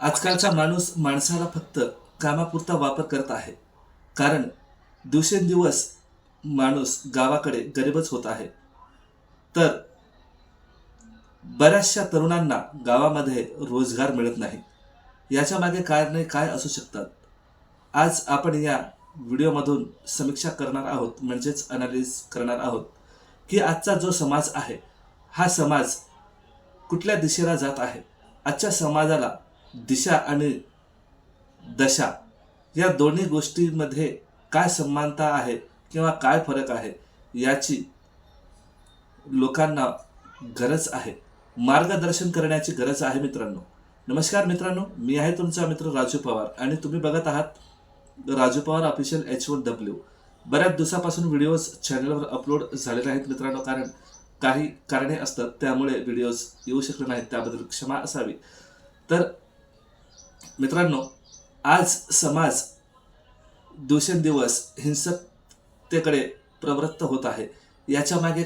आजकालचा माणूस माणसाला फक्त कामापुरता वापर करत आहे. कारण दिवसेंदिवस माणूस गावाकडे गरीबच होत आहे. तर बऱ्याचशा तरुणांना गावामध्ये रोजगार मिळत नाही. याच्या मागे कारणे काय असू शकतात? आज आपण या व्हिडिओमधून समीक्षा करणार आहोत म्हणजेच अनालिस करणार आहोत की आजचा जो समाज आहे हा समाज कुठल्या दिशेला जात आहे? आजच्या समाजाला दिशा आणि दशा या दोन्ही गोष्टींमध्ये काय समानता आहे किंवा काय फरक आहे याची लोकांना गरज आहे. मार्गदर्शन करण्याची गरज आहे मित्रांनो. नमस्कार मित्रांनो मी आहे तुमचा मित्र राजू पवार आणि तुम्ही बघत आहात Raju Pawar official H one W बऱ्याच दिवसापासून व्हिडिओज चॅनलवर अपलोड झालेले आहेत मित्रांनो कारण काही कारणे असतात त्यामुळे व्हिडिओज येऊ शकले नाहीत त्याबद्दल क्षमा असावी. तर मित्रांनो आज समाज दिवसेंदिवस हिंसकतेकडे प्रवृत्त होत आहे. याच्या मागे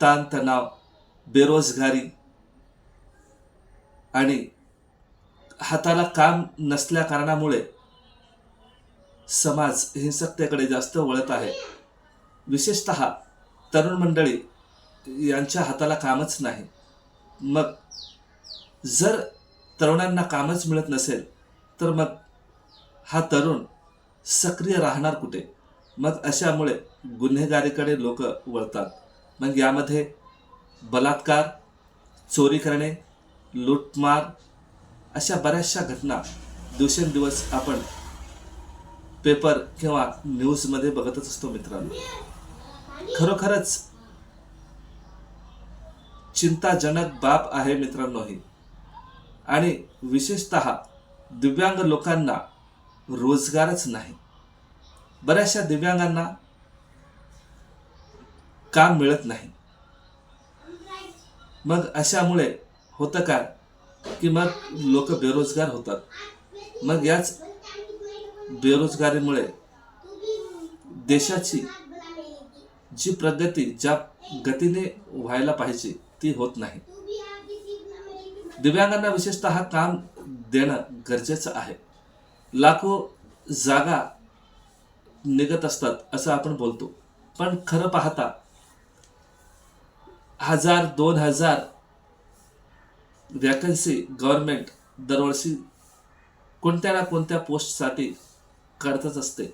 ताणतणाव बेरोजगारी आणि हाताला काम नसल्या कारणामुळे समाज हिंसकतेकडे जास्त वळत आहे. विशेषत तरुण मंडळी यांच्या हाताला कामच नाही. मग जर तरुणांना कामच मिळत नसेल तर मग हा तरुण सक्रिय राहणार कुठे? मग अशामुळे गुन्हेगारीकडे लोक वळतात. मग यामध्ये बलात्कार चोरी करणे लूटमार अशा बऱ्याचशा घटना दिवसेंदिवस आपण पेपर किंवा न्यूजमध्ये बघतच असतो मित्रांनो. खरोखरच चिंताजनक बाब आहे मित्रांनो ही. आणि विशेषत दिव्यांग लोकांना रोजगारच नाही. बऱ्याचशा दिव्यांगांना काम मिळत नाही. मग अशामुळे होतं काय की मग लोक बेरोजगार होतात? मग याच बेरोजगारीमुळे देशाची जी प्रगती ज्या गतीने व्हायला पाहिजे ती होत नाही. दिव्यांगांना विशेषतः काम देणं गरजेचं आहे. लाखो जागा निघत असतात असं आपण बोलतो. पण खरं पाहता हजार दोन हजार वॅकन्सी गव्हर्नमेंट दरवर्षी कोणत्या ना कोणत्या पोस्टसाठी काढतच असते.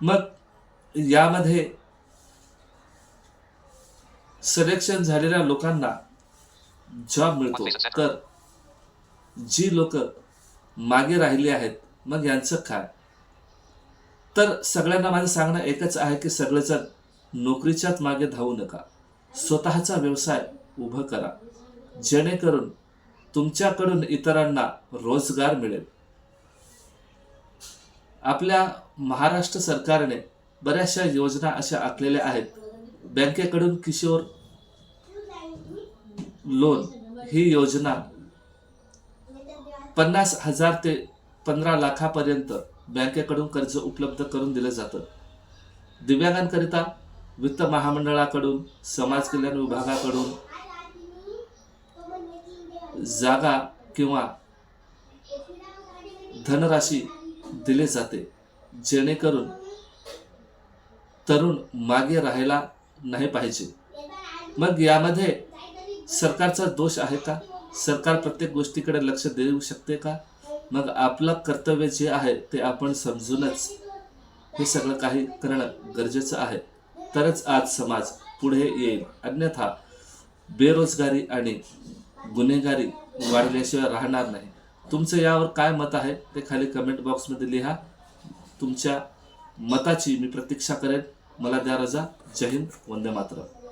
मग यामध्ये सिलेक्शन झालेल्या लोकांना जॉब मिळतो. तर जी लोक मागे राहिली आहेत मग यांचं काय? तर सगळ्यांना माझं सांगणं एकच आहे की सगळेजण नोकरीच्याच मागे धावू नका. स्वतःचा व्यवसाय उभं करा. जेणेकरून तुमच्याकडून इतरांना रोजगार मिळेल. आपल्या महाराष्ट्र सरकारने बऱ्याचशा योजना अशा आखलेल्या आहेत. बँकेकडून किशोर लोन ही योजना पन्नास हजार ते पंधरा लाखापर्यंत बँकेकडून कर्ज उपलब्ध करून दिलं जातं. दिव्यांगांकरिता वित्त महामंडळाकडून समाज कल्याण विभागाकडून जागा किंवा धनराशी दिले जाते जेणेकरून तरुण मागे राहायला नाही पाहिजे. मग यामध्ये सरकारचा दोष आहे का? सरकार प्रत्येक गोष्टीकडे लक्ष देऊ शकते का? मग आपलं कर्तव्य जे आहे ते आपण समजूनच हे सगळं काही करणं गरजेचं आहे. तरच आज समाज पुढे येईल. अन्यथा बेरोजगारी आणि गुन्हेगारी वाढल्याशिवाय राहणार नाही. तुमचं यावर काय मत आहे ते खाली कमेंट बॉक्समध्ये लिहा. तुमच्या मताची मी प्रतीक्षा करेन. मला द्या रजा. जय हिंद. वंदे मातरम.